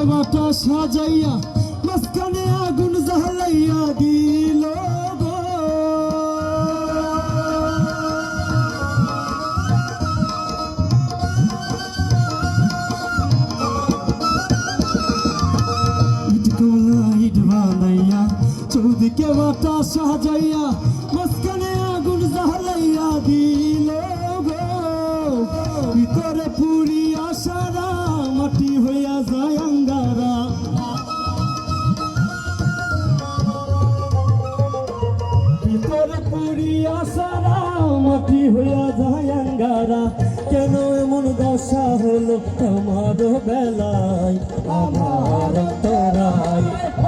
কেবাটা সাজাইয়া মাঝখানে আগুন জ্বালাইয়া দিল চৌদিকে বাটা সাজাইয়া মাঝখানে হইয়া যায় কেন এমন দশা হলো আমার বেলায়? আমার অন্তরায়,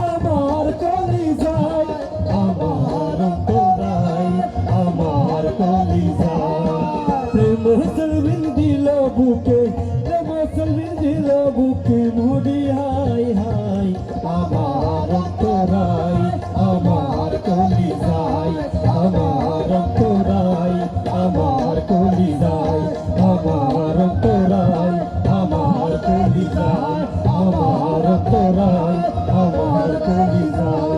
আমার কলি আমার অন্তরায়, আমার কলি যায় প্রেম সলবিন দিল বুকে। আমার কলি যায় আমার অন্তরায় আমার কলি যায়